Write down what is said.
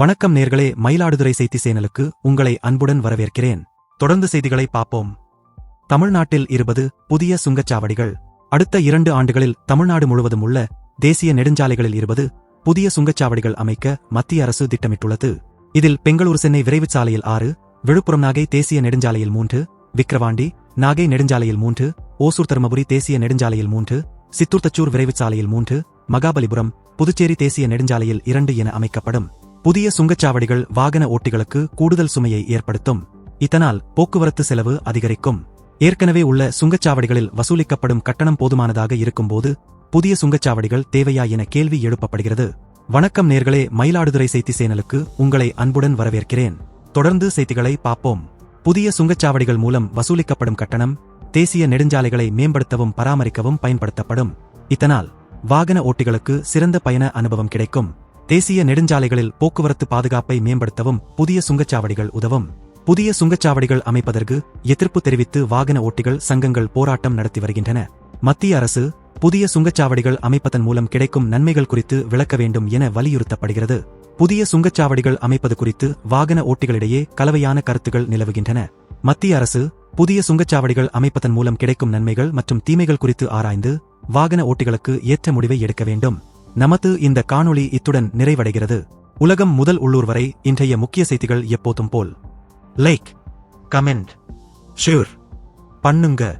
வணக்கம் நேர்களே மயிலாடுதுறை செய்தி சேனலுக்கு உங்களை அன்புடன் வரவேற்கிறேன். தொடர்ந்து செய்திகளை பார்ப்போம். தமிழ்நாட்டில் இருபது புதிய சுங்கச்சாவடிகள். அடுத்த இரண்டு ஆண்டுகளில் தமிழ்நாடு முழுவதும் உள்ள தேசிய நெடுஞ்சாலைகளில் இருபது புதிய சுங்கச்சாவடிகள் அமைக்க மத்திய அரசு திட்டமிட்டுள்ளது. இதில் பெங்களூரு சென்னை விரைவுச் சாலையில் ஆறு விழுப்புரம் நாகை தேசிய நெடுஞ்சாலையில் மூன்று விக்கிரவாண்டி நாகை நெடுஞ்சாலையில் மூன்று ஓசூர் தருமபுரி தேசிய நெடுஞ்சாலையில் மூன்று சித்தூர் தச்சூர் விரைவுச் சாலையில் மூன்று மகாபலிபுரம் புதுச்சேரி தேசிய நெடுஞ்சாலையில் இரண்டு என அமைக்கப்படும். புதிய சுங்கச்சாவடிகள் வாகன ஓட்டிகளுக்கு கூடுதல் சுமையை ஏற்படுத்தும். இதனால் போக்குவரத்து செலவு அதிகரிக்கும். ஏற்கனவே உள்ள சுங்கச்சாவடிகளில் வசூலிக்கப்படும் கட்டணம் போதுமானதாக இருக்கும்போது புதிய சுங்கச்சாவடிகள் தேவையா என கேள்வி எழுப்பப்படுகிறது. வணக்கம் நேர்களே மயிலாடுதுறை செய்தி சேனலுக்கு உங்களை அன்புடன் வரவேற்கிறேன். தொடர்ந்து செய்திகளை பார்ப்போம். புதிய சுங்கச்சாவடிகள் மூலம் வசூலிக்கப்படும் கட்டணம் தேசிய நெடுஞ்சாலைகளை மேம்படுத்தவும் பராமரிக்கவும் பயன்படுத்தப்படும். இதனால் வாகன ஓட்டிகளுக்கு சிறந்த பயண அனுபவம் கிடைக்கும். தேசிய நெடுஞ்சாலைகளில் போக்குவரத்து பாதுகாப்பை மேம்படுத்தவும் புதிய சுங்கச்சாவடிகள் உதவும். புதிய சுங்கச்சாவடிகள் அமைப்பதற்கு எதிர்ப்பு தெரிவித்து வாகன ஓட்டிகள் சங்கங்கள் போராட்டம் நடத்தி வருகின்றன. மத்திய அரசு புதிய சுங்கச்சாவடிகள் அமைப்பதன் மூலம் கிடைக்கும் நன்மைகள் குறித்து விளக்க வேண்டும் என வலியுறுத்தப்படுகிறது. புதிய சுங்கச்சாவடிகள் அமைப்பது குறித்து வாகன ஓட்டிகளிடையே கலவையான கருத்துகள் நிலவுகின்றன. மத்திய அரசு புதிய சுங்கச்சாவடிகள் அமைப்பதன் மூலம் கிடைக்கும் நன்மைகள் மற்றும் தீமைகள் குறித்து ஆராய்ந்து வாகன ஓட்டிகளுக்கு ஏற்ற முடிவை எடுக்க வேண்டும். நமது இந்த காணொளி இத்துடன் நிறைவடைகிறது. உலகம் முதல் உள்ளூர் வரை இன்றைய முக்கிய செய்திகள் எப்போதும் போல். லைக் கமெண்ட் ஷேர் பண்ணுங்க.